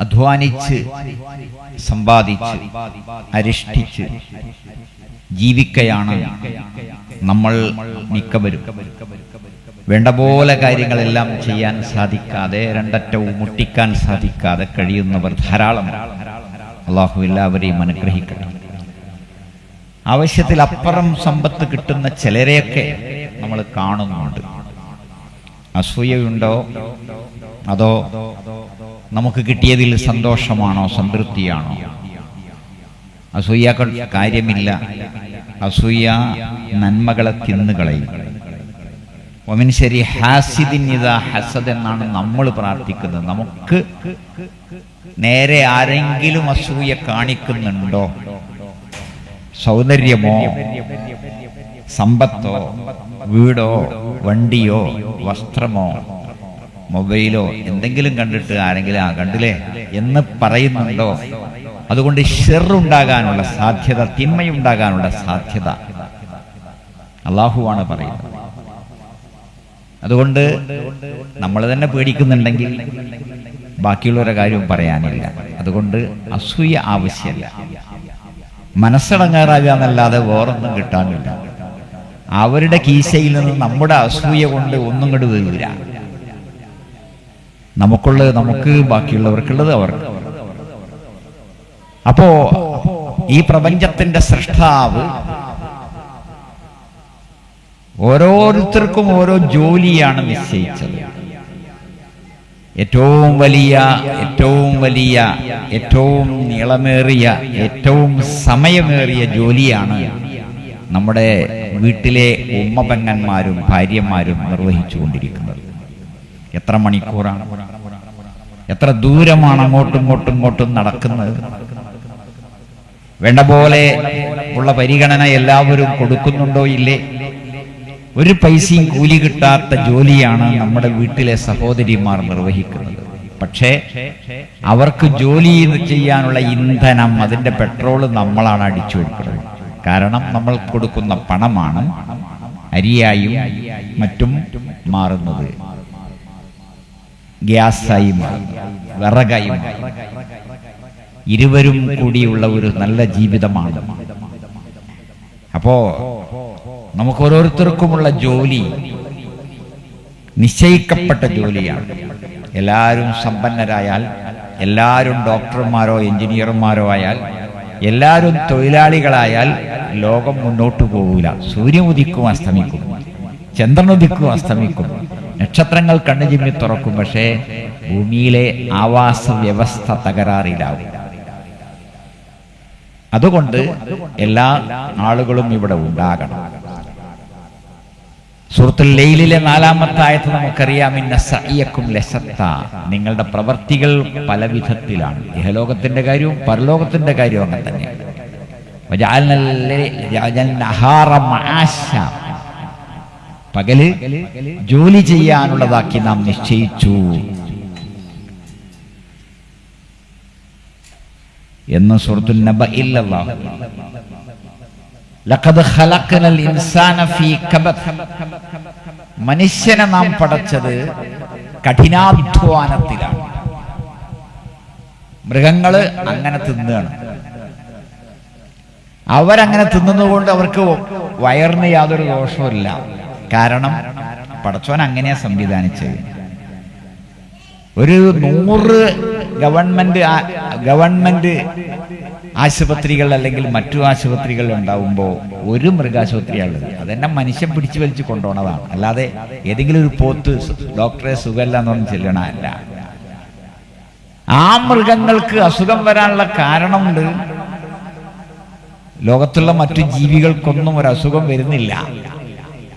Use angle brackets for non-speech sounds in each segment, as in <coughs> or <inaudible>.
അധ്വാനിച്ച് സമ്പാദിച്ച് അരിഷ്ടിച്ച് ജീവിക്കയാണ് നമ്മൾ മിക്കവരും. വേണ്ട പോലെ കാര്യങ്ങളെല്ലാം ചെയ്യാൻ സാധിക്കാതെ രണ്ടറ്റവും മുട്ടിക്കാൻ സാധിക്കാതെ കഴിയുന്നവർ ധാരാളം. അള്ളാഹു എല്ലാവരെയും അനുഗ്രഹിക്കണം ആവശ്യത്തിൽ അപ്പുറം സമ്പത്ത് കിട്ടുന്ന ചിലരെയൊക്കെ നമ്മൾ കാണുന്നുണ്ട്. അസൂയയുണ്ടോ? അതോ നമുക്ക് കിട്ടിയതിൽ സന്തോഷമാണോ സംതൃപ്തിയാണോ? അസൂയ കാര്യമില്ല. അസൂയ നന്മകളെ തിന്നുകളയും. ഒമിൻ ശരി ഹാസിദിൻ ഇതാ ഹസദ് എന്നാണ് നമ്മൾ പ്രാർത്ഥിക്കുന്നത്. നമുക്ക് നേരെ ആരെങ്കിലും അസൂയ കാണിക്കുന്നുണ്ടോ? സൗന്ദര്യമോ സമ്പത്തോ വീടോ വണ്ടിയോ വസ്ത്രമോ മൊബൈലോ എന്തെങ്കിലും കണ്ടിട്ട് ആരെങ്കിലും ആ കണ്ടില്ലേ? എന്ന് പറയുന്നുണ്ടോ? അതുകൊണ്ട് ഷെറുണ്ടാകാനുള്ള സാധ്യത തിന്മയുണ്ടാകാനുള്ള സാധ്യത അള്ളാഹുവാണ് പറയുന്നത്. അതുകൊണ്ട് നമ്മൾ തന്നെ പേടിക്കുന്നുണ്ടെങ്കിൽ ബാക്കിയുള്ളവരുടെ കാര്യവും പറയാനില്ല. അതുകൊണ്ട് അസൂയ ആവശ്യമല്ല. മനസ്സടങ്ങാറാകുക എന്നല്ലാതെ വേറൊന്നും കിട്ടാനില്ല. അവരുടെ കീശയിൽ നിന്ന് നമ്മുടെ അസൂയ കൊണ്ട് ഒന്നും കണ്ടു വരില്ല നമുക്കുള്ളത് നമുക്ക് ബാക്കിയുള്ളവർക്കുള്ളത് അവർക്ക് അപ്പോ ഈ പ്രപഞ്ചത്തിന്റെ സൃഷ്ടാവ് ഓരോരുത്തർക്കും ഓരോ ജോലിയാണ് നിശ്ചയിച്ചത്. ഏറ്റവും വലിയ ഏറ്റവും വലിയ ഏറ്റവും നീളമേറിയ ഏറ്റവും സമയമേറിയ ജോലിയാണ് നമ്മുടെ വീട്ടിലെ ഉമ്മപെങ്ങന്മാരും ഭാര്യമാരും നിർവഹിച്ചുകൊണ്ടിരിക്കുന്നത്. എത്ര മണിക്കൂറാണ്? എത്ര ദൂരമാണ് അങ്ങോട്ടും ഇങ്ങോട്ടും ഇങ്ങോട്ടും നടക്കുന്നത്? വേണ്ട പോലെ ഉള്ള പരിഗണന എല്ലാവരും കൊടുക്കുന്നുണ്ടോ ഇല്ലേ? ഒരു പൈസയും കൂലി കിട്ടാത്ത ജോലിയാണ് നമ്മുടെ വീട്ടിലെ സഹോദരിമാർ നിർവഹിക്കുന്നത്. പക്ഷേ അവർക്ക് ജോലി ചെയ്യാനുള്ള ഇന്ധനം അതിന്റെ പെട്രോൾ നമ്മളാണ് അടിച്ചു കൊടുക്കുന്നത്. കാരണം നമ്മൾ കൊടുക്കുന്ന പണമാണ് അരിയായും മറ്റും മാറുന്നത്. ഗ്യാസായി മാറും വിറകായി ഇരുവരും കൂടിയുള്ള ഒരു നല്ല ജീവിതമാണ്. അപ്പോ നമുക്ക് ഓരോരുത്തർക്കുമുള്ള ജോലി നിശ്ചയിക്കപ്പെട്ട ജോലിയാണ്. എല്ലാവരും സമ്പന്നരായാൽ എല്ലാവരും ഡോക്ടർമാരോ എഞ്ചിനീയർമാരോ ആയാൽ എല്ലാവരും തൊഴിലാളികളായാൽ ലോകം മുന്നോട്ട് പോകില്ല സൂര്യൻ ഉദിക്കും അസ്തമിക്കും ചന്ദ്രൻ ഉദിക്കും അസ്തമിക്കും നക്ഷത്രങ്ങൾ കണ്ണു ചിമ്മി തുറക്കും പക്ഷേ ഭൂമിയിലെ ആവാസ വ്യവസ്ഥ തകരാറിലാവും. അതുകൊണ്ട് എല്ലാ ആളുകളും ഇവിടെ ഉണ്ടാകണം. സുഹൃത്തുൽ ലൈലിലെ നാലാമത്തെ ആയത്ത് നമുക്കറിയാം ഇന്ന സയ്യക്കും ലസത്ത. നിങ്ങളുടെ പ്രവർത്തികൾ പല വിധത്തിലാണ്. ഇഹലോകത്തിന്റെ കാര്യവും പരലോകത്തിന്റെ കാര്യവും അങ്ങനെ തന്നെയാണ് പകൽ ജോലി ചെയ്യാനുള്ളതാക്കി നാം നിശ്ചയിച്ചു. എന്ന് സുഹൃത്തു നബ ഇല്ലല്ലാഹു. ഖലഖനൽ ഇൻസാന ഫീ മനുഷ്യനെ നാം പടച്ചത് കഠിനാധ്വാനത്തിലാണ്. മൃഗങ്ങൾ അങ്ങനെ തിന്നുകയാണ് അവരങ്ങനെ തിന്നുന്നതുകൊണ്ട് അവർക്ക് വയറിന് യാതൊരു ദോഷവുമില്ല. കാരണം പടച്ചോൻ അങ്ങനെയാ സംവിധാനിച്ചത് ഒരു നൂറ് ഗവൺമെന്റ് ഗവൺമെന്റ് ആശുപത്രികൾ അല്ലെങ്കിൽ മറ്റു ആശുപത്രികൾ ഉണ്ടാവുമ്പോൾ ഒരു മൃഗാശുപത്രിയാണുള്ളത്. അതെന്നെ മനുഷ്യൻ പിടിച്ചു വലിച്ചു കൊണ്ടുപോണതാണ്. അല്ലാതെ ഏതെങ്കിലും ഒരു പോത്ത് ഡോക്ടറെ സുഖമല്ല എന്ന് പറഞ്ഞ് ചെല്ലണമല്ല ആ മൃഗങ്ങൾക്ക് അസുഖം വരാനുള്ള കാരണമുണ്ട്. ലോകത്തുള്ള മറ്റു ജീവികൾക്കൊന്നും ഒരു അസുഖം വരുന്നില്ല.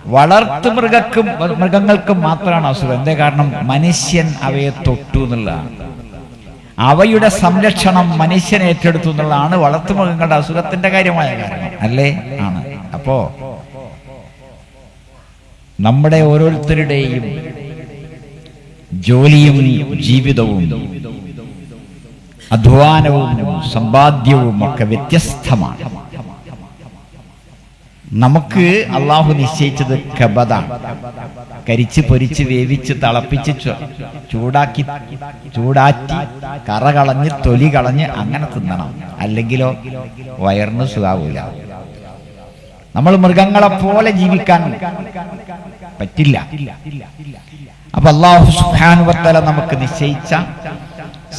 വളർത്തു മൃഗക്കും മൃഗങ്ങൾക്കും മാത്രമാണ് അസുഖം. എന്തേ കാരണം? മനുഷ്യൻ അവയെ തൊട്ടു എന്നുള്ളതാണ്. അവയുടെ സംരക്ഷണം മനുഷ്യൻ ഏറ്റെടുത്തു എന്നുള്ളതാണ് വളർത്തു മൃഗങ്ങളുടെ അസുഖത്തിന്റെ കാര്യമായ കാരണം. അല്ലേ? ആണ്. അപ്പോ നമ്മുടെ ഓരോരുത്തരുടെയും ജോലിയും ജീവിതവും അധ്വാനവും സമ്പാദ്യവും ഒക്കെ വ്യത്യസ്തമാണ്. നമുക്ക് അള്ളാഹു നിശ്ചയിച്ചത് കബതാണ് കരിച്ച് പൊരിച്ച് വേവിച്ച് തിളപ്പിച്ച് ചൂടാക്കി ചൂടാറ്റി കറ കളഞ്ഞ് തൊലി കളഞ്ഞ് അങ്ങനെ തിന്നണം. അല്ലെങ്കിലോ വയറിന് സുഖാവൂല. നമ്മൾ മൃഗങ്ങളെ പോലെ ജീവിക്കാൻ പറ്റില്ല. അപ്പൊ അള്ളാഹു സുഹാനുവത്തല നമുക്ക് നിശ്ചയിച്ച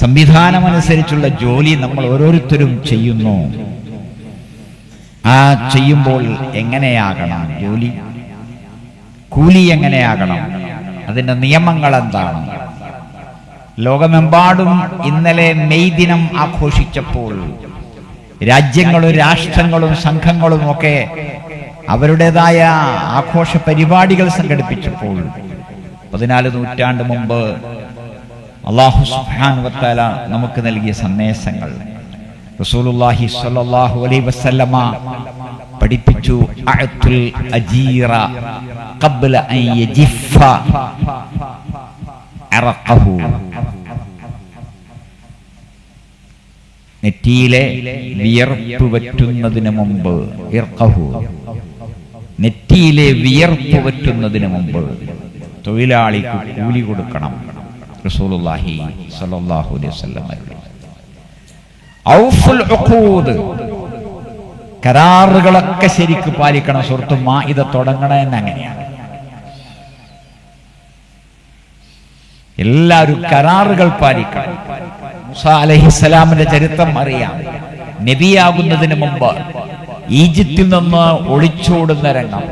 സംവിധാനമനുസരിച്ചുള്ള ജോലി നമ്മൾ ഓരോരുത്തരും ചെയ്യുന്നു. ആ ചെയ്യുമ്പോൾ എങ്ങനെയാകണം ജോലി? കൂലി എങ്ങനെയാകണം? അതിന്റെ നിയമങ്ങൾ എന്താണ്? ലോകമെമ്പാടും ഇന്നലെ മെയ് ദിനം ആഘോഷിച്ചപ്പോൾ രാജ്യങ്ങളും രാഷ്ട്രങ്ങളും സംഘങ്ങളും ഒക്കെ അവരുടേതായ ആഘോഷ പരിപാടികൾ സംഘടിപ്പിച്ചപ്പോൾ പതിനാല് നൂറ്റാണ്ട് മുമ്പ് അള്ളാഹു സുഹാൻ വത്താല നമുക്ക് നൽകിയ സന്ദേശങ്ങൾ റസൂലുള്ളാഹി സ്വല്ലല്ലാഹു അലൈഹി വസല്ലമ പഠിപ്പിച്ചു അഅത്തുൽ അജീറ ഖബ്ല അൻ യജിഫ അറഖഹു. നെറ്റിയിലെ വിയർപ്പ് വറ്റുന്നതിന് മുമ്പ് ഇർഖഹു നെറ്റിയിലെ വിയർപ്പ് വറ്റുന്നതിന് മുമ്പ് തൊഴിലാളിക്ക് കൂലി കൊടുക്കണം റസൂലുള്ളാഹി സ്വല്ലല്ലാഹു അലൈഹി വസല്ലം അരുളി ഔഫുൽ കരാറുകളൊക്കെ ശരിക്ക് പാലിക്കണം സുഹൃത്തു മാ ഇത് തുടങ്ങണമെന്ന് അങ്ങനെയാണ് എല്ലാവരും കരാറുകൾ പാലിക്കണം. മൂസ അലഹിസ്സലാമിന്റെ ചരിത്രം അറിയാം. നബിയാകുന്നതിന് മുമ്പ് ഈജിപ്തിൽ നിന്ന് ഒളിച്ചോടുന്ന രംഗം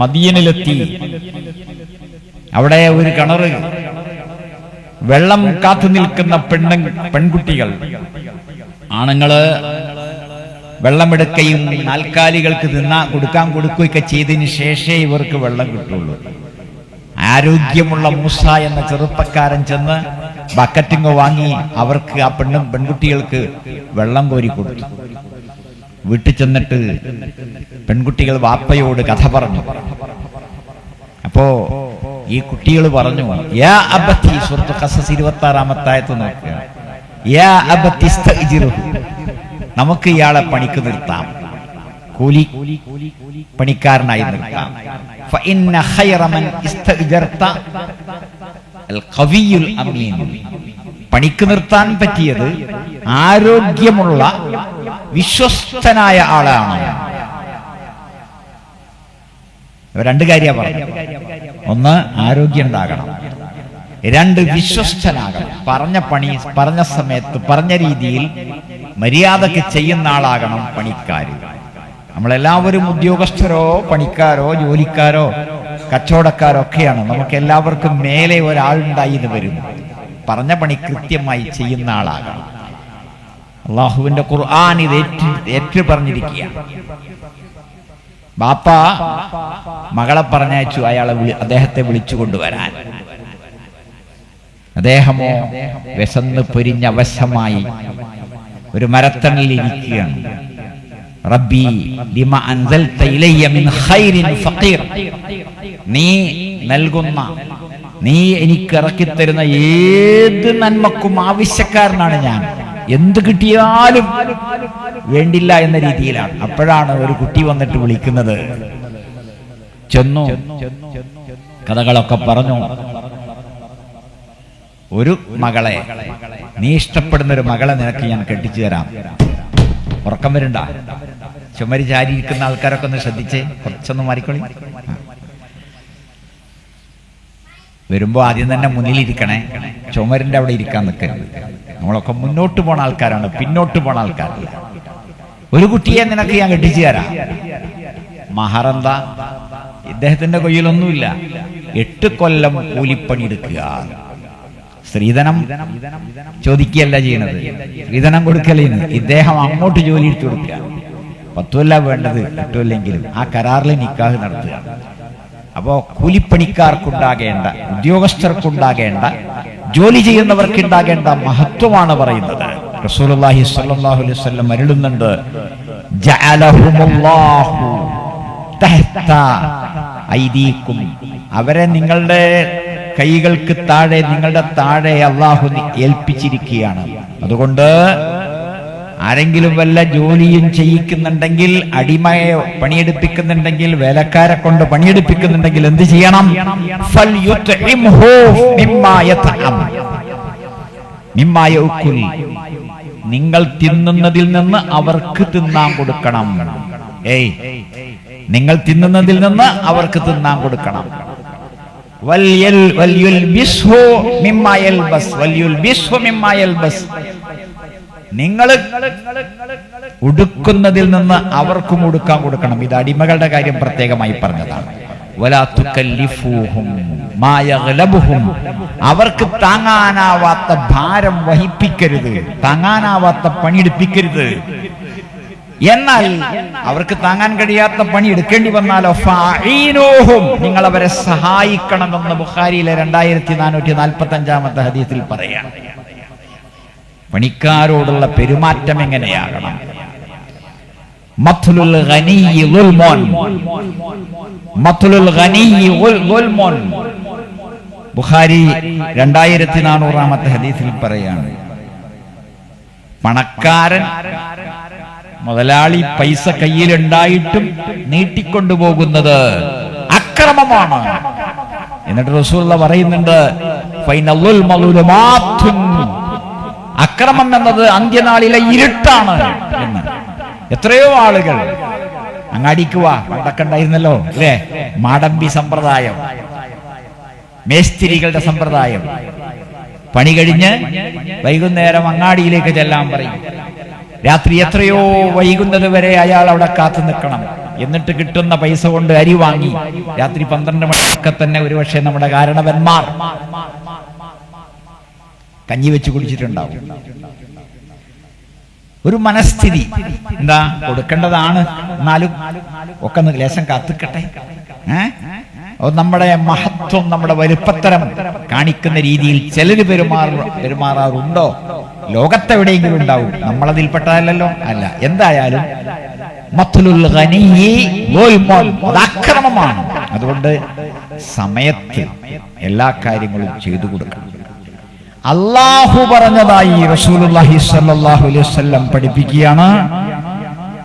മദീനിലെത്തി അവിടെ ഒരു കിണറ് വെള്ളം കാത്തു നിൽക്കുന്ന പെണ്ണ പെൺകുട്ടികൾ ആണുങ്ങൾ വെള്ളമെടുക്കുകയും നാൽക്കാലികൾക്ക് തിന്നാ കൊടുക്കാൻ കൊടുക്കുകയൊക്കെ ചെയ്തതിന് ശേഷമേ ഇവർക്ക് വെള്ളം കിട്ടുള്ളൂ. ആരോഗ്യമുള്ള മൂസ എന്ന ചെറുപ്പക്കാരൻ ചെന്ന് ബക്കറ്റിങ് വാങ്ങി അവർക്ക് ആ പെണ്ണും പെൺകുട്ടികൾക്ക് വെള്ളം കോരി കൊടുത്തു. വീട്ടിൽ ചെന്നിട്ട് പെൺകുട്ടികൾ വാപ്പയോട് കഥ പറഞ്ഞു. അപ്പോ ഈ കുട്ടികൾ പറഞ്ഞു യാ അബത്തി സുഹൃത്തു കസസ് ഇരുപത്തി അബത്തി ഇസ്തഅ്ജിറുഹു. നമുക്ക് ഇയാളെ പണിക്ക് നിർത്താം. കൂലി പണിക്കാരനായി നിർത്താം. പണിക്ക് നിർത്താൻ പറ്റിയത് ആരോഗ്യമുള്ള വിശ്വസ്തനായ ആളാണ്. രണ്ട് കാര്യ പറഞ്ഞു ഒന്ന് ആരോഗ്യം ഉണ്ടാകണം രണ്ട് വിശ്വസ്തനാകണം. പറഞ്ഞ പണി പറഞ്ഞ സമയത്ത് പറഞ്ഞ രീതിയിൽ മര്യാദയ്ക്ക് ചെയ്യുന്ന ആളാകണം പണിക്കാർ നമ്മളെല്ലാവരും ഉദ്യോഗസ്ഥരോ പണിക്കാരോ ജോലിക്കാരോ കച്ചവടക്കാരോ ഒക്കെയാണ്. നമുക്ക് എല്ലാവർക്കും മേലെ ഒരാളുണ്ടായി എന്ന് വരും. പറഞ്ഞ പണി കൃത്യമായി ചെയ്യുന്ന ആളാകണം. അള്ളാഹുവിന്റെ ഖുർആൻ ഇത് ഏറ്റു ഏറ്റു പറഞ്ഞിരിക്കുക. ബാപ്പ മകളെ പറഞ്ഞയച്ചു അയാളെ വിളി അദ്ദേഹത്തെ വിളിച്ചു കൊണ്ടുവരാൻ. അദ്ദേഹമോ വിശന്ന് പൊരിഞ്ഞ അവശമായി ഒരു മരത്തണിൽ ഇരിക്കുകയാണ്. റബ്ബി ലിമ അൻസൽത മിൻ ഖൈരിൻ ഫഖീർ. നീ നൽകുന്ന നീ എനിക്ക് ഇറക്കി ഏത് നന്മക്കും ആവശ്യക്കാരനാണ് ഞാൻ? എന്ത് കിട്ടിയാലും വേണ്ടില്ല എന്ന രീതിയിലാണ്. അപ്പോഴാണ് ഒരു കുട്ടി വന്നിട്ട് വിളിക്കുന്നത്. ചെന്നു. കഥകളൊക്കെ പറഞ്ഞു. ഒരു മകളെ നീ ഇഷ്ടപ്പെടുന്ന ഒരു മകളെ നിനക്ക് ഞാൻ കെട്ടിച്ചു തരാം. ഉറക്കം വരണ്ട. ചുമരി ചാരിയിരിക്കുന്ന ആൾക്കാരൊക്കെ ഒന്ന് ശ്രദ്ധിച്ചേ. കുറച്ചൊന്ന് മാറിക്കൊള്ളി. വരുമ്പോ ആദ്യം തന്നെ മുന്നിലിരിക്കണേ. ചുമരിന്റെ അവിടെ ഇരിക്കാൻ നിൽക്കരുത്. നമ്മളൊക്കെ മുന്നോട്ട് പോണ ആൾക്കാരാണ്. പിന്നോട്ട് പോണ ആൾക്കാരല്ല ഒരു കുട്ടിയെ നിനക്ക് ഞാൻ കെട്ടിച്ചു തരാം. മഹറന്ത ഇദ്ദേഹത്തിന്റെ കയ്യിലൊന്നുമില്ല. എട്ട് കൊല്ലം കൂലിപ്പണി എടുക്കുക. സ്ത്രീധനം ചോദിക്കുകയല്ല ചെയ്യണത്. സ്ത്രീധനം കൊടുക്കല ഇദ്ദേഹം അങ്ങോട്ട് ജോലി എടുത്തു കൊടുക്കുക. പത്തുമല്ല വേണ്ടത് കിട്ടുമല്ലെങ്കിലും ആ കരാറിൽ നിക്കാഹ് നടത്തുക. അപ്പോ കൂലിപ്പണിക്കാർക്കുണ്ടാകേണ്ട ഉദ്യോഗസ്ഥർക്കുണ്ടാകേണ്ട ജോലി ചെയ്യുന്നവർക്കുണ്ടാകേണ്ട മഹത്വമാണ് പറയുന്നത്. റസൂലുള്ളാഹി സ്വല്ലല്ലാഹു അലൈഹി വസല്ലം അവരെ നിങ്ങളുടെ കൈകൾക്ക് താഴെ നിങ്ങളുടെ താഴെ അള്ളാഹു ഏൽപ്പിച്ചിരിക്കുകയാണ്. അതുകൊണ്ട് ആരെങ്കിലും വല്ല ജോലിയും ചെയ്യിക്കുന്നുണ്ടെങ്കിൽ അടിമയെ പണിയെടുപ്പിക്കുന്നുണ്ടെങ്കിൽ വേലക്കാരെ കൊണ്ട് പണിയെടുപ്പിക്കുന്നുണ്ടെങ്കിൽ എന്ത് ചെയ്യണം. നിങ്ങൾ തിന്നുന്നതിൽ നിന്ന് അവർക്ക് തിന്നാൻ കൊടുക്കണം. ഏയ് നിങ്ങൾ തിന്നുന്നതിൽ നിന്ന് അവർക്ക് തിന്നാൻ കൊടുക്കണം. നിങ്ങൾ ഉടുക്കുന്നതിൽ നിന്ന് അവർക്കും ഉടുക്കാൻ കൊടുക്കണം. ഇത് അടിമകളുടെ കാര്യം പ്രത്യേകമായി പറഞ്ഞതാണ്. അവർക്ക് താങ്ങാനാവാത്ത ഭാരം വഹിപ്പിക്കരുത്. താങ്ങാനാവാത്ത പണിയെടുപ്പിക്കരുത്. എന്നാൽ അവർക്ക് താങ്ങാൻ കഴിയാത്ത പണി എടുക്കേണ്ടി വന്നാലോ നിങ്ങൾ അവരെ സഹായിക്കണമെന്ന് ബുഖാരിയിലെ രണ്ടായിരത്തി നാനൂറ്റി നാൽപ്പത്തി അഞ്ചാമത്തെ ഹദീസിൽ പറയാം. പണിക്കാരോടുള്ള പെരുമാറ്റം എങ്ങനെയാകണം? ബുഖാരി രണ്ടായിരത്തി നാനൂറാമത്തെ ഹദീസിൽ പറയാണ്. പണക്കാരൻ മുതലാളി പൈസ കയ്യിലുണ്ടായിട്ടും നീട്ടിക്കൊണ്ടുപോകുന്നത് അക്രമമാണ്. എന്നിട്ട് റസൂള്ള പറയുന്നുണ്ട്. അക്രമം എന്നത് അന്ത്യനാളിലെ ഇരുട്ടാണ് എന്ന്. എത്രയോ ആളുകൾ അങ്ങാടിക്ക് വാ പണ്ടൊക്കെ ഉണ്ടായിരുന്നല്ലോ അല്ലേ? മാടമ്പി സമ്പ്രദായം മേസ്തിരികളുടെ സമ്പ്രദായം. പണി കഴിഞ്ഞ് വൈകുന്നേരം അങ്ങാടിയിലേക്ക് ചെല്ലാൻ പറയും. രാത്രി എത്രയോ വൈകുന്നത് വരെ അയാൾ അവിടെ കാത്തു നിൽക്കണം. എന്നിട്ട് കിട്ടുന്ന പൈസ കൊണ്ട് അരി വാങ്ങി. രാത്രി പന്ത്രണ്ട് മണിയൊക്കെ തന്നെ ഒരുപക്ഷെ നമ്മുടെ കാരണവന്മാർ കഞ്ഞി വെച്ച് കുടിച്ചിട്ടുണ്ടാവും. ഒരു മനസ്ഥിതി എന്താ? കൊടുക്കേണ്ടതാണ്. എന്നാലും ഒക്കെ ലേശം കാത്തിക്കട്ടെ? നമ്മുടെ മഹത്വം നമ്മുടെ വലുപ്പത്തരം കാണിക്കുന്ന രീതിയിൽ ചിലര് പെരുമാറ പെരുമാറാറുണ്ടോ? ലോകത്തെവിടെയെങ്കിലും ഉണ്ടാവും. നമ്മളതിൽപ്പെട്ടതല്ലോ അല്ല എന്തായാലും അക്രമമാണ്. അതുകൊണ്ട് സമയത്ത് എല്ലാ കാര്യങ്ങളും ചെയ്തു കൊടുക്കണം. അള്ളാഹു പറഞ്ഞതായി അലൈഹി വസല്ലം പഠിപ്പിക്കുകയാണ്.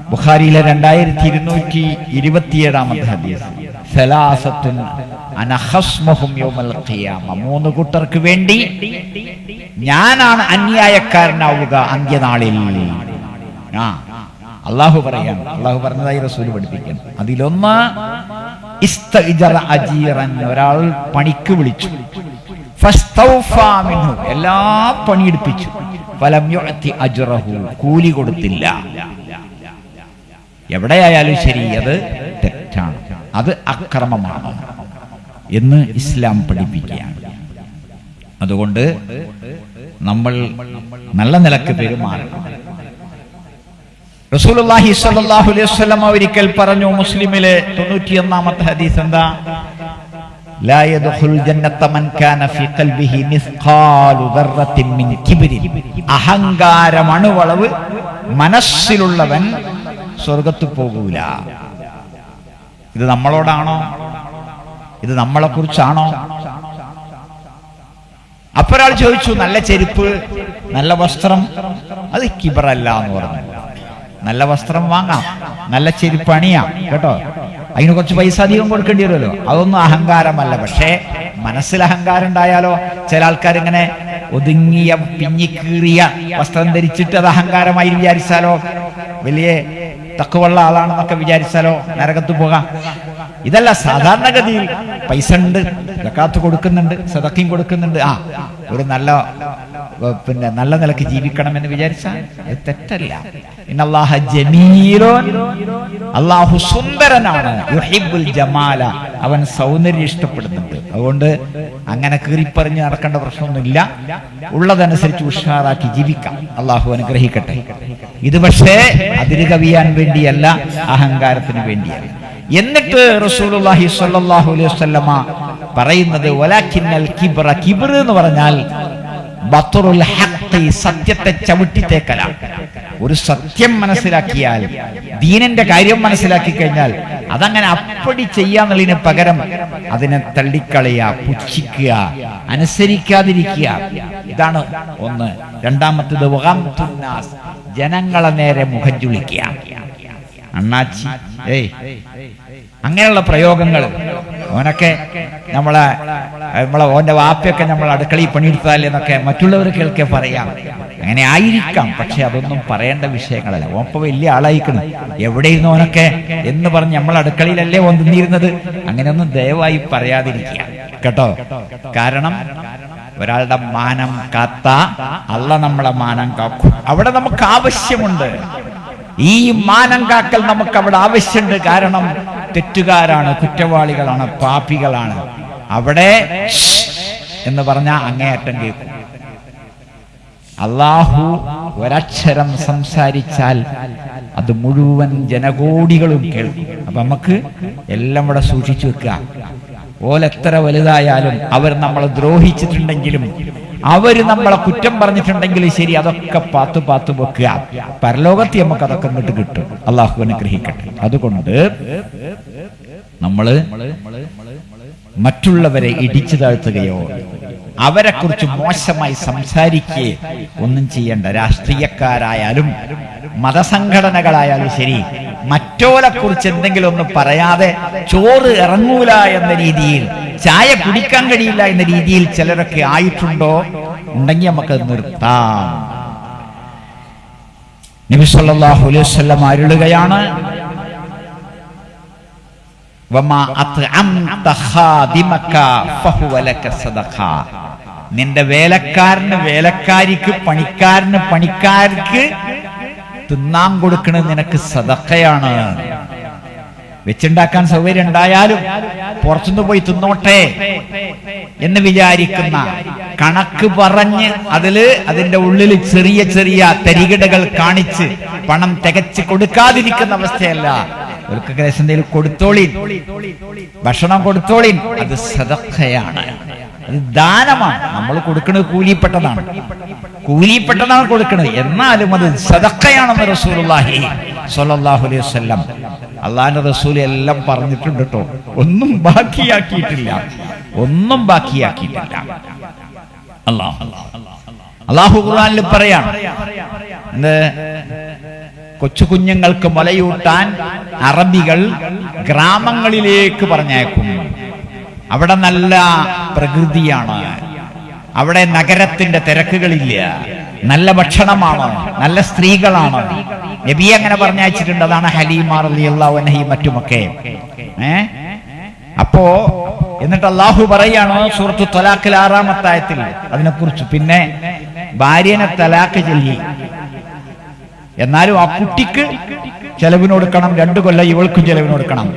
ബുഖാരിയിലെ രണ്ടായിരത്തി ഇരുന്നൂറ്റി ഇരുപത്തിയേഴാമത്തെ ഹദീസ്. സലാസത്തുൻ മൂന്ന് കൂട്ടർക്ക് വേണ്ടി ഞാനാണ് അന്യായക്കാരനാവുക അന്ത്യനാളിൽ. ആ അള്ളാഹു പറയാണ്. അള്ളാഹു പറഞ്ഞതായി റസൂൽ പഠിപ്പിക്കണം അതിലൊന്ന് അജീറൻ. ഒരാൾ പണിക്ക് വിളിച്ചു. എല്ലാ പണിയെടുപ്പിച്ചു. അജ്റഹു. കൂലി കൊടുത്തില്ല. എവിടെയായാലും ശരി അത് തെറ്റാണ്. അത് അക്രമമാണ്. എന്ന് ഇസ്ലാം പഠിപ്പിക്കുകയാണ്. അതുകൊണ്ട് നമ്മൾ നല്ല നിലയ്ക്ക് പെരുമാറണം. റസൂലുള്ളാഹി സ്വല്ലല്ലാഹു അലൈഹി വസല്ലം ഒരിക്കൽ പറഞ്ഞു മുസ്ലിമിലെ 91ാമത്തെ ഹദീസ് എന്താ? ലാ യദ്ഖുൽ ജന്നത മൻ കാന ഫീ ഖൽബിഹി മിസ്ഖാലു ദർറത്തിൻ മിൻ കിബ്രി അഹങ്കാരം അണുവളവ് മനസ്സിലുള്ളവൻ സ്വർഗത്തു പോകൂല. ഇത് നമ്മളോടാണോ? ഇത് നമ്മളെ കുറിച്ചാണോ അപ്പൊരാൾ ചോദിച്ചു നല്ല ചെരുപ്പ് നല്ല വസ്ത്രം? അത് കിബറല്ല എന്ന് പറഞ്ഞു. നല്ല വസ്ത്രം വാങ്ങാം നല്ല ചെരുപ്പ് അണിയാം. കേട്ടോ? അതിന് കുറച്ച് പൈസ അധികം കൊടുക്കേണ്ടി വരുമല്ലോ. അതൊന്നും അഹങ്കാരമല്ല. പക്ഷേ മനസ്സിൽ അഹങ്കാരം ഉണ്ടായാലോ? ചില ആൾക്കാർ ഇങ്ങനെ ഒതുങ്ങിയ പിഞ്ഞിക്കീറിയ വസ്ത്രം ധരിച്ചിട്ട് അത് അഹങ്കാരമായി വിചാരിച്ചാലോ? വലിയ തക്കുവള്ള ആളാണെന്നൊക്കെ വിചാരിച്ചാലോ? നരകത്ത് പോകാം. ഇതല്ല സാധാരണഗതിയിൽ പൈസ ഉണ്ട് ജക്കാത്ത് കൊടുക്കുന്നുണ്ട് സദക്കയും കൊടുക്കുന്നുണ്ട്. ആ ഒരു നല്ല പിന്നെ നല്ല നിലയ്ക്ക് ജീവിക്കണമെന്ന് വിചാരിച്ചാൽ അത് തെറ്റല്ല. അള്ളാഹു സുന്ദരനാണ്. ജമാല അവൻ സൗന്ദര്യം ഇഷ്ടപ്പെടുന്നുണ്ട്. അതുകൊണ്ട് അങ്ങനെ കീറിപ്പറിഞ്ഞ് നടക്കേണ്ട പ്രശ്നമൊന്നുമില്ല. ഉള്ളതനുസരിച്ച് ഉഷാറാക്കി ജീവിക്കാം. അള്ളാഹു അനുഗ്രഹിക്കട്ടെ. ഇത് പക്ഷേ അതിര് കവിയാൻ വേണ്ടിയല്ല അഹങ്കാരത്തിന് വേണ്ടിയല്ല. എന്നിട്ട് റസൂലുള്ളാഹി സ്വല്ലല്ലാഹു അലൈഹി വസല്ലമ പറയുന്നത് കിബ്ര കിബ്ര എന്ന് പറഞ്ഞാൽ സത്യത്തെ ചവിട്ടിത്തേക്കല ഒരു സത്യം മനസ്സിലാക്കിയാൽ ദീനന്റെ കാര്യം മനസ്സിലാക്കി കഴിഞ്ഞാൽ അതങ്ങനെ അപ്പടി ചെയ്യാന്നുള്ളതിന് പകരം അതിനെ തള്ളിക്കളയുക പുച്ഛിക്കുക അനുസരിക്കാതിരിക്കുക. ഇതാണ് ഒന്ന്. രണ്ടാമത്തത് ജനങ്ങളെ നേരെ മുഖം ചുളിക്കുക അണ്ണാച്ചി. ഏയ്. അങ്ങനെയുള്ള പ്രയോഗങ്ങൾ. ഓനൊക്കെ നമ്മളെ നമ്മളെ ഓന്റെ വാപ്പയൊക്കെ നമ്മൾ അടുക്കളയിൽ പണിയെടുത്താൽ എന്നൊക്കെ മറ്റുള്ളവർ കേൾക്കെ പറയാം. അങ്ങനെ ആയിരിക്കാം. പക്ഷെ അതൊന്നും പറയേണ്ട വിഷയങ്ങളല്ല. ഓപ്പ വലിയ ആളായിക്കണം എവിടെയിരുന്നു ഓനൊക്കെ എന്ന് പറഞ്ഞ് നമ്മൾ അടുക്കളയിലല്ലേ ഓൻ തിന്നിരുന്നത് അങ്ങനെയൊന്നും ദയവായി പറയാതിരിക്കുക. കേട്ടോ? കാരണം ഒരാളുടെ മാനം കാത്ത അല്ല നമ്മളെ മാനം കാക്കും. അവിടെ നമുക്ക് ആവശ്യമുണ്ട്. ഈ മാനം കാക്കൽ നമുക്ക് അവിടെ ആവശ്യമുണ്ട്. കാരണം തെറ്റുകാരാണ് കുറ്റവാളികളാണ് പാപികളാണ്. അവിടെ എന്ന് പറഞ്ഞാൽ അങ്ങേയറ്റം കേൾക്കും. അള്ളാഹു ഒരക്ഷരം സംസാരിച്ചാൽ അത് മുഴുവൻ ജനകോടികളും കേൾക്കും. അപ്പൊ നമുക്ക് എല്ലാം ഇവിടെ സൂക്ഷിച്ചു വെക്കുക. ഓലെത്ര വലുതായാലും അവർ നമ്മളെ ദ്രോഹിച്ചിട്ടുണ്ടെങ്കിലും അവർ നമ്മളെ കുറ്റം പറഞ്ഞിട്ടുണ്ടെങ്കിൽ ശരി അതൊക്കെ പാത്തു പാത്തു വെക്കുക. പരലോകത്ത് നമുക്ക് അതൊക്കെ ഇങ്ങോട്ട് കിട്ടും. അള്ളാഹു അനുഗ്രഹിക്കട്ടെ. അതുകൊണ്ട് നമ്മൾ മറ്റുള്ളവരെ ഇടിച്ചു താഴ്ത്തുകയോ അവരെ കുറിച്ച് മോശമായി സംസാരിക്കുകയോ ഒന്നും ചെയ്യേണ്ട. രാഷ്ട്രീയക്കാരായാലും മതസംഘടനകളായാലും ശരി മറ്റോരെ കുറിച്ച് എന്തെങ്കിലും ഒന്നും പറയാതെ ചോറ് ഇറങ്ങൂല എന്ന രീതിയിൽ ചായ കുടിക്കാൻ കഴിയില്ല എന്ന രീതിയിൽ ചിലരൊക്കെ ആയിട്ടുണ്ടോ? ഉണ്ടെങ്കിൽ നമുക്ക് നിർത്താം. നബി സല്ലല്ലാഹു അലൈഹി അരുളുകയാണ്. നിന്റെ വേലക്കാരന് വേലക്കാരിക്ക് പണിക്കാരന് പണിക്കാർക്ക് തിന്നാൻ കൊടുക്കണത് നിനക്ക് സദഖയാണ്. വെച്ചുണ്ടാക്കാൻ സൗകര്യം ഉണ്ടായാലും പുറത്തുനിന്ന് പോയി തിന്നോട്ടെ എന്ന് വിചാരിക്കുന്ന കണക്ക് പറഞ്ഞ് അതിൽ അതിന്റെ ഉള്ളിൽ ചെറിയ ചെറിയ തരികിടകൾ കാണിച്ച് പണം തികച്ച് കൊടുക്കാതിരിക്കുന്ന അവസ്ഥയല്ല. ലേശം എന്തെങ്കിലും കൊടുത്തോളീൻ. ഭക്ഷണം കൊടുത്തോളീൻ. അത് അത് ദാനമാണ്. നമ്മൾ കൊടുക്കുന്നത് കൂലിപ്പെട്ടതാണ്. കൂലിപ്പെട്ടതാണ് കൊടുക്കുന്നത് എന്നാലും അത് സദക്കയാണെന്ന് റസൂലുള്ളാഹി സ്വല്ലല്ലാഹു അലൈഹി വസല്ലം. അള്ളാഹിന്റെ റസൂൽ എല്ലാം പറഞ്ഞിട്ടുണ്ട് കേട്ടോ ഒന്നും ബാക്കിയാക്കിയിട്ടില്ല. ഒന്നും ബാക്കിയാക്കിയിട്ടില്ല. അള്ളാഹു. അള്ളാഹു ഖുർആനിൽ എന്ത് കൊച്ചു കുഞ്ഞുങ്ങൾക്ക് മുലയൂട്ടാൻ അറബികൾ ഗ്രാമങ്ങളിലേക്ക് പറഞ്ഞേക്കും അവിടെ നല്ല പ്രകൃതിയാണ്. അവിടെ നഗരത്തിന്റെ തിരക്കുകളില്ല. നല്ല ഭക്ഷണമാണ് നല്ല സ്ത്രീകളാണ്. നബി അങ്ങനെ പറഞ്ഞയച്ചിട്ടുണ്ട്. അതാണ് ഹലീമാർ അള്ളാഹുനഹി മറ്റുമൊക്കെ. ഏ? അപ്പോ എന്നിട്ട് അള്ളാഹു പറയാണ് സൂറത്ത് തലാഖിൽ ആറാമത്തായത്തിൽ അതിനെക്കുറിച്ച്. പിന്നെ ഭാര്യനെ തലാക്ക് ചൊല്ലി എന്നാലും ആ കുട്ടിക്ക് ചെലവിനൊടുക്കണം രണ്ടു കൊല്ലം ഇവൾക്കും ചെലവിന് കൊടുക്കണം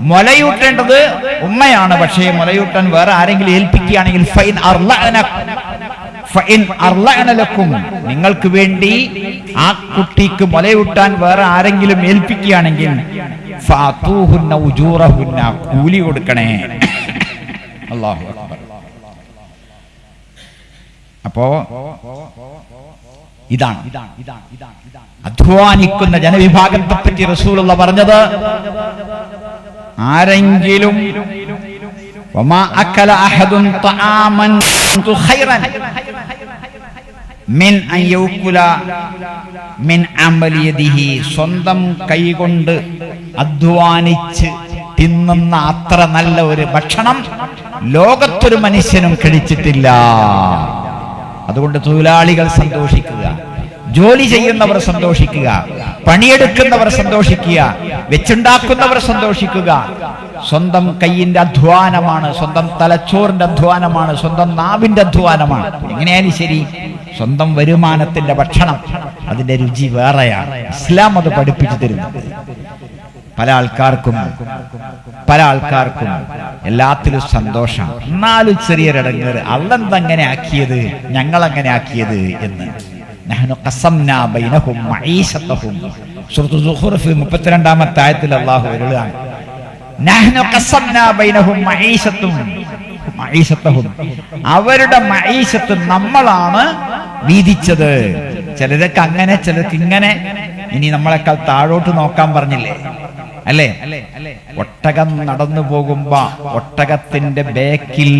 മുലയൂട്ടേണ്ടത് ഉമ്മയാണ്. പക്ഷേ മുലയൂട്ടാൻ വേറെ ആരെങ്കിലും ഏൽപ്പിക്കുകയാണെങ്കിൽ ഫൈൻ നിങ്ങൾക്ക് വേണ്ടി ആ കുട്ടിക്ക് മുലയൂട്ടാൻ വേറെ ആരെങ്കിലും ഏൽപ്പിക്കുകയാണെങ്കിൽ കൂലി കൊടുക്കണേ. അക്ബർ. അപ്പോ ഇതാണ്. അധ്വാനിക്കുന്ന ജനവിഭാഗത്തെ പറ്റി റസൂലുള്ള പറഞ്ഞത് ആരെങ്കിലും സ്വന്തം കൈകൊണ്ട് അധ്വാനിച്ച് തിന്നുന്ന അത്ര നല്ല ഒരു ഭക്ഷണം ലോകത്തൊരു മനുഷ്യനും കഴിച്ചിട്ടില്ല. അതുകൊണ്ട് തൊഴിലാളികൾ സന്തോഷിക്കുക ജോലി ചെയ്യുന്നവർ സന്തോഷിക്കുക. പണിയെടുക്കുന്നവർ സന്തോഷിക്കുക വെച്ചുണ്ടാക്കുന്നവർ സന്തോഷിക്കുക. സ്വന്തം കയ്യിന്റെ അധ്വാനമാണ് സ്വന്തം തലച്ചോറിന്റെ അധ്വാനമാണ് സ്വന്തം നാവിന്റെ അധ്വാനമാണ്. എങ്ങനെയാലും ശരി സ്വന്തം വരുമാനത്തിന്റെ ഭക്ഷണം അതിന്റെ രുചി വേറെയാണ്. ഇസ്ലാം അത് പഠിപ്പിച്ചു തരുന്നത് പല ആൾക്കാർക്കും പല ആൾക്കാർക്കും എല്ലാത്തിലും സന്തോഷം. എന്നാലും ചെറിയൊരിടങ്ങേറ് അള്ളെന്തങ്ങനെ ആക്കിയത് ഞങ്ങൾ അങ്ങനെ ആക്കിയത് എന്ന്. മുപ്പത്തിരണ്ടാമത്തെ ആയത്തിൽ അള്ളാഹു മഈസതഹും അവരുടെ മഈസത്ത് നമ്മളാണ് വീതിച്ചത്. ചിലരൊക്കെ അങ്ങനെ ചിലർക്ക് ഇങ്ങനെ. ഇനി നമ്മളെക്കാൾ താഴോട്ട് നോക്കാൻ പറഞ്ഞില്ലേ? അല്ലേ? ഒട്ടകം നടന്നു പോകുമ്പോ ഒട്ടകത്തിന്റെ ബേക്കിൽ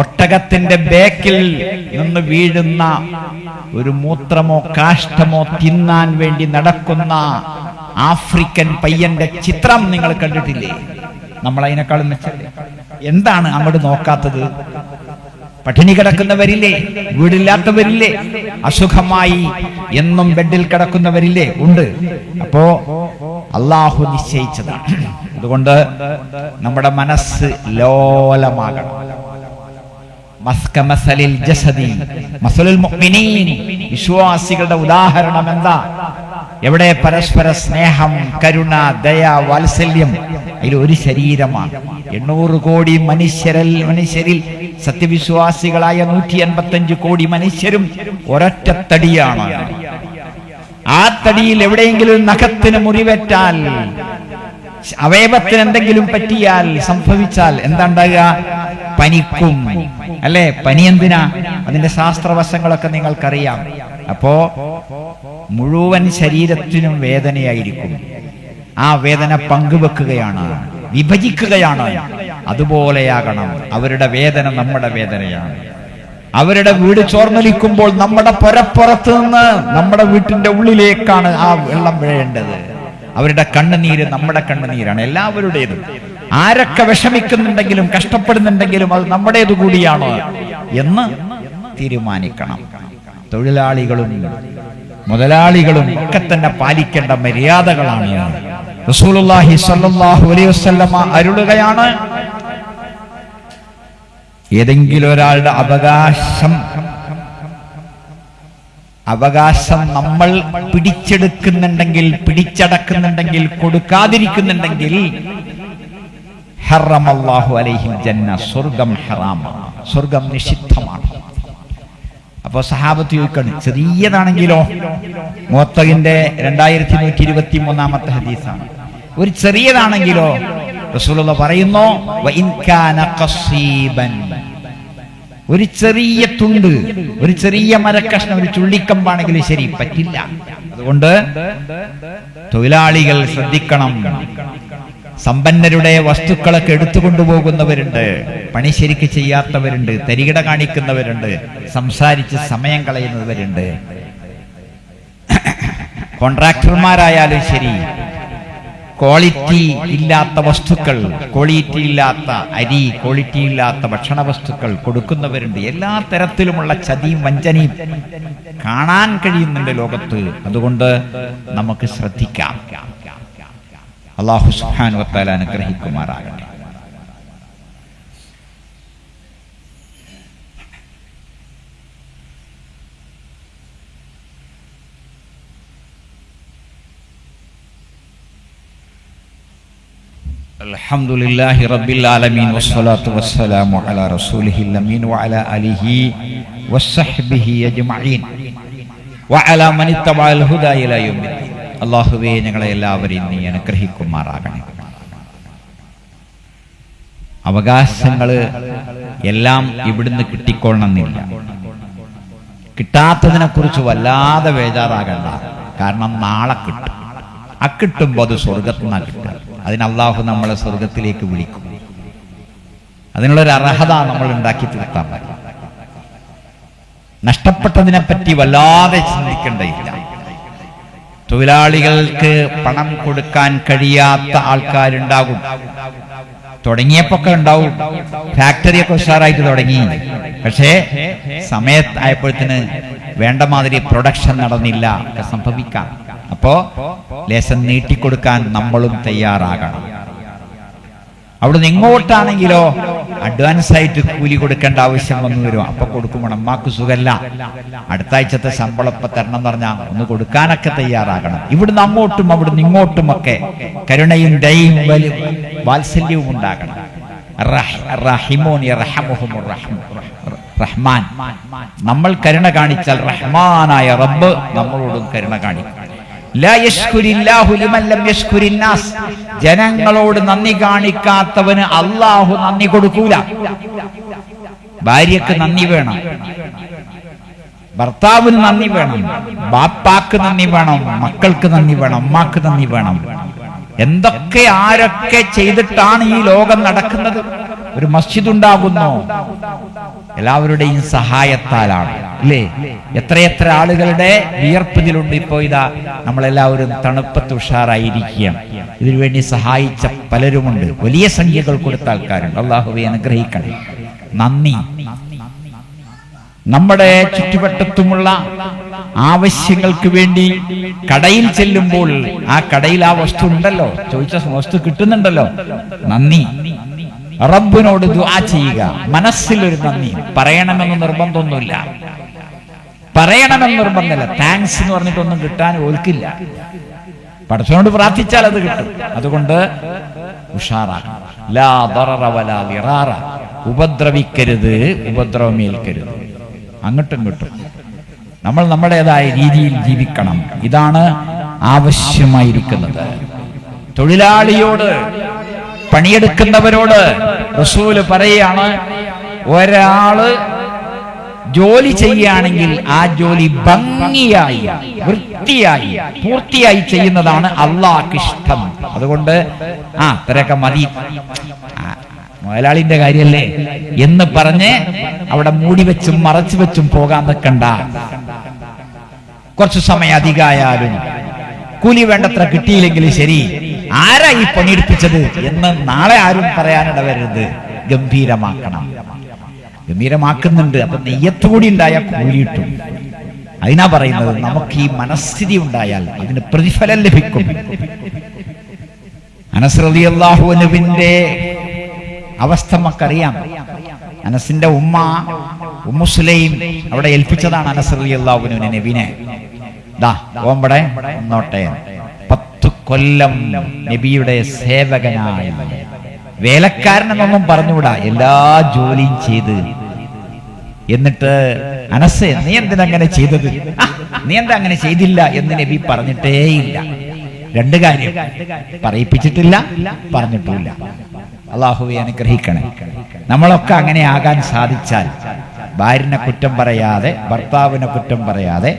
ഒട്ടകത്തിന്റെ ബേക്കിൽ നിന്ന് വീഴുന്ന ഒരു മൂത്രമോ കാഷ്ടമോ തിന്നാൻ വേണ്ടി നടക്കുന്ന ആഫ്രിക്കൻ പയ്യന്റെ ചിത്രം നിങ്ങൾ കണ്ടിട്ടില്ലേ? നമ്മൾ അതിനേക്കാളും മെച്ചല്ലേ? എന്താണ് അങ്ങോട്ട് നോക്കാത്തത്? പട്ടിണി കിടക്കുന്നവരില്ലേ? വീടില്ലാത്തവരില്ലേ? അസുഖമായി എന്നും ബെഡിൽ കിടക്കുന്നവരില്ലേ? ഉണ്ട്. അപ്പോ അള്ളാഹു നിശ്ചയിച്ചതാണ്. അതുകൊണ്ട് നമ്മുടെ മനസ്സ് ലോലമാകണം. വിശ്വാസികളുടെ ഉദാഹരണം എന്താ? എവിടെ പരസ്പര സ്നേഹം കരുണ ദയ വാത്സല്യം? അതിൽ ഒരു ശരീരമാണ്. എണ്ണൂറ് കോടി മനുഷ്യരിൽ മനുഷ്യരിൽ സത്യവിശ്വാസികളായ നൂറ്റി എൺപത്തഞ്ച് കോടി മനുഷ്യരും ഒരൊറ്റ തടിയാണ് ആ തടിയിൽ എവിടെയെങ്കിലും നഖത്തിന് മുറിവേറ്റാൽ അവയവത്തിന് എന്തെങ്കിലും പറ്റിയാൽ സംഭവിച്ചാൽ എന്താ ഉണ്ടാകുക പനിക്കും. അല്ലെ? പനി എന്തിനാ അതിന്റെ ശാസ്ത്രവശങ്ങളൊക്കെ നിങ്ങൾക്കറിയാം. അപ്പോ മുഴുവൻ ശരീരത്തിനും വേദനയായിരിക്കും. ആ വേദന പങ്കുവെക്കുകയാണ് വിഭജിക്കുകയാണ്. അതുപോലെയാകണം. അവരുടെ വേദന നമ്മുടെ വേദനയാണ്. അവരുടെ വീട് ചോർന്നൊലിക്കുമ്പോൾ നമ്മുടെ പുരപ്പുറത്ത് നിന്ന് നമ്മുടെ വീട്ടിന്റെ ഉള്ളിലേക്കാണ് ആ വെള്ളം വീഴേണ്ടത്. അവരുടെ കണ്ണുനീര് നമ്മുടെ കണ്ണുനീരാണ് എല്ലാവരുടേതും. ആരൊക്കെ വിഷമിക്കുന്നുണ്ടെങ്കിലും കഷ്ടപ്പെടുന്നുണ്ടെങ്കിലും അത് നമ്മുടേതു കൂടിയാണ് എന്ന് തീരുമാനിക്കണം. തൊഴിലാളികളും മുതലാളികളും ഒക്കെ തന്നെ പാലിക്കേണ്ട മര്യാദകളാണ്. റസൂലുള്ളാഹി സല്ലല്ലാഹു അലൈഹി വസല്ലമ അരുളുകയാണ്. ഏതെങ്കിലും ഒരാളുടെ അവകാശം അവകാശം നമ്മൾ പിടിച്ചെടുക്കുന്നുണ്ടെങ്കിൽ പിടിച്ചടക്കുന്നുണ്ടെങ്കിൽ കൊടുക്കാതിരിക്കുന്നുണ്ടെങ്കിൽ ഹറമല്ലാഹു ജന്ന സ്വർഗം ഹറാമാണ്. സ്വർഗം നിഷിദ്ധമാണ്. അപ്പൊ സഹാബത്ത് ചോദിക്കണം ചെറിയതാണെങ്കിലോ? മുത്തകിന്റെ രണ്ടായിരത്തി നൂറ്റി ഇരുപത്തി മൂന്നാമത്തെ ഹദീസാണ്. ഒരു ചെറിയതാണെങ്കിലോ? റസൂലുള്ള പറയുന്നു. ഒരു ചെറിയ തുണ്ട് ഒരു ചെറിയ മരക്കഷ്ണം ഒരു ചുള്ളിക്കമ്പാണെങ്കിലും ശരി പറ്റില്ല. അതുകൊണ്ട് തൊഴിലാളികൾ ശ്രദ്ധിക്കണം. സമ്പന്നരുടെ വസ്തുക്കളൊക്കെ എടുത്തുകൊണ്ടുപോകുന്നവരുണ്ട് പണി ശരിക്ക് ചെയ്യാത്തവരുണ്ട് തരികിട കാണിക്കുന്നവരുണ്ട് സംസാരിച്ച് സമയം കളയുന്നവരുണ്ട്. <coughs> കോൺട്രാക്ടർമാരായാലും ശരി ക്വാളിറ്റി ഇല്ലാത്ത വസ്തുക്കൾ ക്വാളിറ്റി ഇല്ലാത്ത അരി ക്വാളിറ്റി ഇല്ലാത്ത ഭക്ഷണ വസ്തുക്കൾ കൊടുക്കുന്നവരുണ്ട്. എല്ലാ തരത്തിലുമുള്ള ചതിയും വഞ്ചനയും കാണാൻ കഴിയുന്നുണ്ട് ലോകത്ത്. അതുകൊണ്ട് നമുക്ക് ശ്രദ്ധിക്കാം. അള്ളാഹു വത്താൽ അനുഗ്രഹിക്കുമാറാകട്ടെ. الحمد لله رب العالمين والصلاة والسلام على رسوله الأمين وعلى آله وصحبه أجمعين وعلى من اتبع الهدى إلى يوم الدين അള്ളാഹുവേ ഞങ്ങളെ എല്ലാവരെയും നീ അനുഗ്രഹിക്കുമാറാകണേ അവകാശങ്ങൾ എല്ലാം ഇവിടുന്ന് കിട്ടിക്കൊള്ളണമെന്നില്ല കിട്ടാത്തതിനെ കുറിച്ച് വല്ലാതെ ബേജാറാകണ്ട കാരണം നാളെ കിട്ടും ആ കിട്ടുമ്പോൾ അത് സ്വർഗത്തിൽ നിന്നാണ് കിട്ടുക അതിന് അള്ളാഹു നമ്മളെ സ്വർഗത്തിലേക്ക് വിളിക്കും. അതിനുള്ളൊരു അർഹത നമ്മൾ ഉണ്ടാക്കി തീർത്താൻ പറ്റും നഷ്ടപ്പെട്ടതിനെ പറ്റി വല്ലാതെ ചിന്തിക്കേണ്ടയില്ല. തൊഴിലാളികൾക്ക് പണം കൊടുക്കാൻ കഴിയാത്ത ആൾക്കാരുണ്ടാകും. തുടങ്ങിയപ്പോ ഉണ്ടാവും. ഫാക്ടറിയൊക്കെ ഉഷാറായിട്ട് തുടങ്ങി. പക്ഷേ സമയത്തായപ്പോഴത്തിന് വേണ്ട മാതിരി പ്രൊഡക്ഷൻ നടന്നില്ല. സംഭവിക്കാം. അപ്പോ ലേശം നീട്ടിക്കൊടുക്കാൻ നമ്മളും തയ്യാറാകണം. അവിടുന്ന് ഇങ്ങോട്ടാണെങ്കിലോ അഡ്വാൻസ് ആയിട്ട് കൂലി കൊടുക്കേണ്ട ആവശ്യം വന്നു വരും. അപ്പൊ കൊടുക്കുമ്പോൾ അമ്മാക്ക് സുഖല്ല. അടുത്ത ആഴ്ചത്തെ ശമ്പളം ഇപ്പൊ തരണം എന്ന് പറഞ്ഞാൽ ഒന്ന് കൊടുക്കാനൊക്കെ തയ്യാറാകണം. ഇവിടുന്ന് അങ്ങോട്ടും അവിടുന്ന് ഇങ്ങോട്ടും ഒക്കെ കരുണയും ദയും വാത്സല്യവും ഉണ്ടാകണം. റഹ്മാൻ. നമ്മൾ കരുണ കാണിച്ചാൽ റഹ്മാനായ റബ്ബ് നമ്മളോടും കരുണ കാണിക്കും. ജനങ്ങളോട് നന്ദി കാണിക്കാത്തവന് അള്ളാഹു നന്ദി കൊടുക്കൂല. ഭാര്യക്ക് നന്ദി വേണം. ഭർത്താവിന് നന്ദി വേണം. ബാപ്പാക്ക് നന്ദി വേണം. മക്കൾക്ക് നന്ദി വേണം. അമ്മാക്ക് നന്ദി വേണം. എന്തൊക്കെ ആരൊക്കെ ചെയ്തിട്ടാണ് ഈ ലോകം നടക്കുന്നത്? ഒരു മസ്ജിദ് ഉണ്ടാകുന്നു എല്ലാവരുടെയും സഹായത്താലാണ്. അല്ലേ എത്രയെത്ര ആളുകളുടെ വിയർപ്പിതിലുണ്ട് ഇപ്പോ ഇതാ നമ്മളെല്ലാവരും തണുപ്പത്ത് ഉഷാറായിരിക്കുകയാണ്. ഇതിനുവേണ്ടി സഹായിച്ച പലരുമുണ്ട്. വലിയ സംഖ്യകൾ കൊടുത്ത ആൾക്കാരുണ്ട്. അള്ളാഹുവെ അനുഗ്രഹിക്കണം. നന്ദി. നമ്മുടെ ചുറ്റുവട്ടത്തുമുള്ള ആവശ്യങ്ങൾക്ക് വേണ്ടി കടയിൽ ചെല്ലുമ്പോൾ ആ കടയിൽ ആ വസ്തു ഉണ്ടല്ലോ? ചോദിച്ച വസ്തു കിട്ടുന്നുണ്ടല്ലോ? നന്ദി. റബ്ബിനോട് ദുആ ചെയ്യുക. മനസ്സിലൊരു നന്ദി. പറയണമെന്ന് നിർബന്ധമൊന്നുമില്ല. പറയണമെന്ന് നിർബന്ധമില്ല. താങ്ക്സ് എന്ന് പറഞ്ഞിട്ടൊന്നും കിട്ടാൻ ഓൽക്കില്ല. പടച്ചവനോട് പ്രാർത്ഥിച്ചാൽ അത് കിട്ടും. അതുകൊണ്ട് ഉഷാറാക്കണം ലാ വലാ. ഉപദ്രവിക്കരുത് ഉപദ്രവമേൽക്കരുത്. അങ്ങോട്ടും കിട്ടും നമ്മൾ നമ്മുടേതായ രീതിയിൽ ജീവിക്കണം. ഇതാണ് ആവശ്യമായിരിക്കുന്നത്. തൊഴിലാളിയോട് പണിയെടുക്കുന്നവരോട് റസൂൽ പറയാണ് ഒരാൾ ജോലി ചെയ്യുകയാണെങ്കിൽ ആ ജോലി ഭംഗിയായി വൃത്തിയായി പൂർത്തിയായി ചെയ്യുന്നതാണ് അള്ളാഹ്ക്ക് ഇഷ്ടം. അതുകൊണ്ട് ആ ഇത്രയൊക്കെ മതി. മുതലാളിന്റെ കാര്യല്ലേ? എന്ന് പറഞ്ഞ് അവിടെ മൂടി വെച്ചും മറച്ചു വെച്ചും പോകാൻ നിൽക്കണ്ട. കുറച്ചു സമയം അധികമായാലും കൂലി വേണ്ടത്ര കിട്ടിയില്ലെങ്കിൽ ശരി. ആരാ ഈ പണിയെടുപ്പിച്ചത് എന്ന് നാളെ ആരും പറയാനിട വരരുത്. ഗംഭീരമാക്കണം. ഗംഭീരമാക്കുന്നുണ്ട്. അപ്പൊ നെയ്യത്തുകൂടി ഉണ്ടായ കൂലി കിട്ടും. അതിനാ പറയുന്നത് നമുക്ക് ഈ മനസ്ഥിതി ഉണ്ടായാൽ അതിന് പ്രതിഫലം ലഭിക്കും. അനസ്രതി അള്ളാഹുവിന്റെ അവസ്ഥ നമുക്കറിയാം. അനസിന്റെ ഉമ്മ ഉമ്മുസുലൈം അവിടെ ഏൽപ്പിച്ചതാണ് അനസ്രതി അള്ളാഹുവിന് നബിനെ. ദാ ഓമ്പടെ നോട്ടെ കൊല്ലം നബിയുടെ സേവകനായ വേലക്കാരനെന്നൊന്നും പറഞ്ഞുകൂടാ. എല്ലാ ജോലിയും ചെയ്ത്. എന്നിട്ട് അനസ് നീ എന്തിനങ്ങനെ ചെയ്തത്? നീ എന്താ അങ്ങനെ ചെയ്തില്ല എന്ന് നബി പറഞ്ഞിട്ടേയില്ല. രണ്ട് കാര്യം പറയിപ്പിച്ചിട്ടില്ല പറഞ്ഞിട്ടില്ല അള്ളാഹുവെ അനുഗ്രഹിക്കണേ നമ്മളൊക്കെ അങ്ങനെ ആകാൻ സാധിച്ചാൽ ഭാര്യനെ കുറ്റം പറയാതെ ഭർത്താവിനെ കുറ്റം പറയാതെ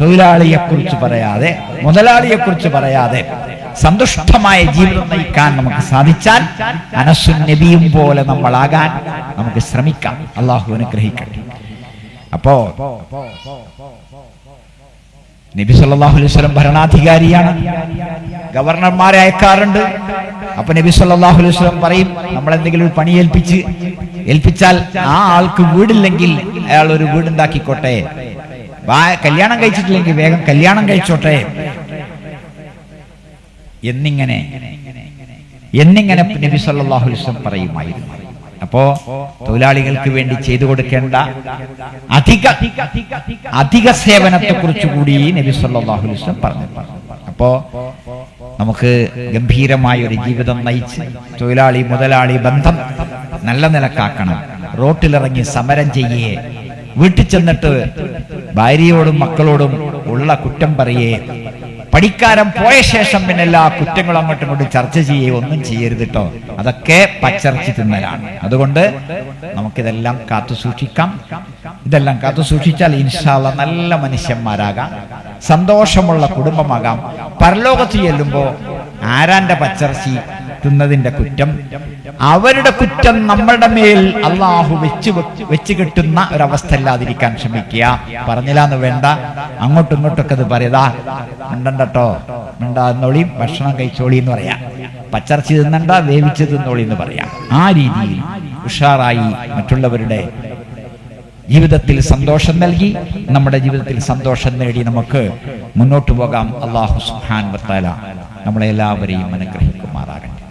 തൊഴിലാളിയെ കുറിച്ച് പറയാതെ മുതലാളിയെ കുറിച്ച് പറയാതെ സന്തുഷ്ടമായ ജീവിതം നയിക്കാൻ നമുക്ക് സാധിച്ചാൽ അനസുൻ നബിയും പോലെ നമ്മളാകാൻ നമുക്ക് ശ്രമിക്കാം. അള്ളാഹു അനുഗ്രഹിക്കട്ടെ. അപ്പോ നബി സല്ലല്ലാഹു അലൈഹി വസല്ലം ഭരണാധികാരിയാണ്. ഗവർണർമാരെ അയക്കാറുണ്ട്. അപ്പൊ നബി സല്ലല്ലാഹു അലൈഹി വസല്ലം പറയും നമ്മൾ എന്തെങ്കിലും ഒരു പണി ഏൽപ്പിച്ച് ഏൽപ്പിച്ചാൽ ആ ആൾക്ക് വീടില്ലെങ്കിൽ അയാൾ ഒരു വീടുണ്ടാക്കിക്കോട്ടെ. കല്യാണം കഴിച്ചിട്ടില്ലെങ്കിൽ വേഗം കല്യാണം കഴിച്ചോട്ടെ. എന്നിങ്ങനെ എന്നിങ്ങനെ നബി സല്ലല്ലാഹു അലൈഹി വസല്ലം പറയുമായിരുന്നു. അപ്പോ തൊഴിലാളികൾക്ക് വേണ്ടി ചെയ്തു കൊടുക്കേണ്ട അധിക അധിക സേവനത്തെ കുറിച്ച് കൂടി നബി സല്ലല്ലാഹു അലൈഹി വസല്ലം പറഞ്ഞു. അപ്പോ നമുക്ക് ഗംഭീരമായ ഒരു ജീവിതം നയിച്ച് തൊഴിലാളി മുതലാളി ബന്ധം നല്ല നിലക്കാക്കണം. റോട്ടിലിറങ്ങി സമരം ചെയ്യേ. വീട്ടിൽ ചെന്നിട്ട് ഭാര്യയോടും മക്കളോടും ഉള്ള കുറ്റം പറയേ. പഠിക്കാരൻ പോയ ശേഷം പിന്നെ എല്ലാ കുറ്റങ്ങളും അങ്ങോട്ടും ഇങ്ങോട്ടും ചർച്ച ചെയ്യുകയോ ഒന്നും ചെയ്യരുത് കേട്ടോ അതൊക്കെ പച്ചർച്ചി തിന്നലാണ്. അതുകൊണ്ട് നമുക്കിതെല്ലാം കാത്തു സൂക്ഷിക്കാം. ഇതെല്ലാം കാത്തു സൂക്ഷിച്ചാൽ ഇൻഷാല്ല നല്ല മനുഷ്യന്മാരാകാം. സന്തോഷമുള്ള കുടുംബമാകാം. പരലോകത്ത് ചെല്ലുമ്പോ ആരാന്റെ പച്ചർച്ചി തിന്നതിന്റെ കുറ്റം അവരുടെ കുറ്റം നമ്മളുടെ മേൽ അള്ളാഹു വെച്ച് വെച്ച് കെട്ടുന്ന ഒരവസ്ഥ ഇല്ലാതിരിക്കാൻ ശ്രമിക്കുക. പറഞ്ഞില്ലാന്ന് വേണ്ട. അങ്ങോട്ടും ഇങ്ങോട്ടൊക്കെ അത് പറയതാ മിണ്ടണ്ടട്ടോ. മിണ്ടാന്നോളി ഭക്ഷണം കഴിച്ചോളി എന്ന് പറയാം. പച്ചറച്ചി തിന്നണ്ട വേവിച്ച് തിന്നോളി എന്ന് പറയാം. ആ രീതിയിൽ ഉഷാറായി മറ്റുള്ളവരുടെ ജീവിതത്തിൽ സന്തോഷം നൽകി നമ്മുടെ ജീവിതത്തിൽ സന്തോഷം നേടി നമുക്ക് മുന്നോട്ട് പോകാം. അള്ളാഹു സുഹാൻ വത്താല നമ്മളെ എല്ലാവരെയും അനുഗ്രഹിക്കുമാറാകട്ടെ.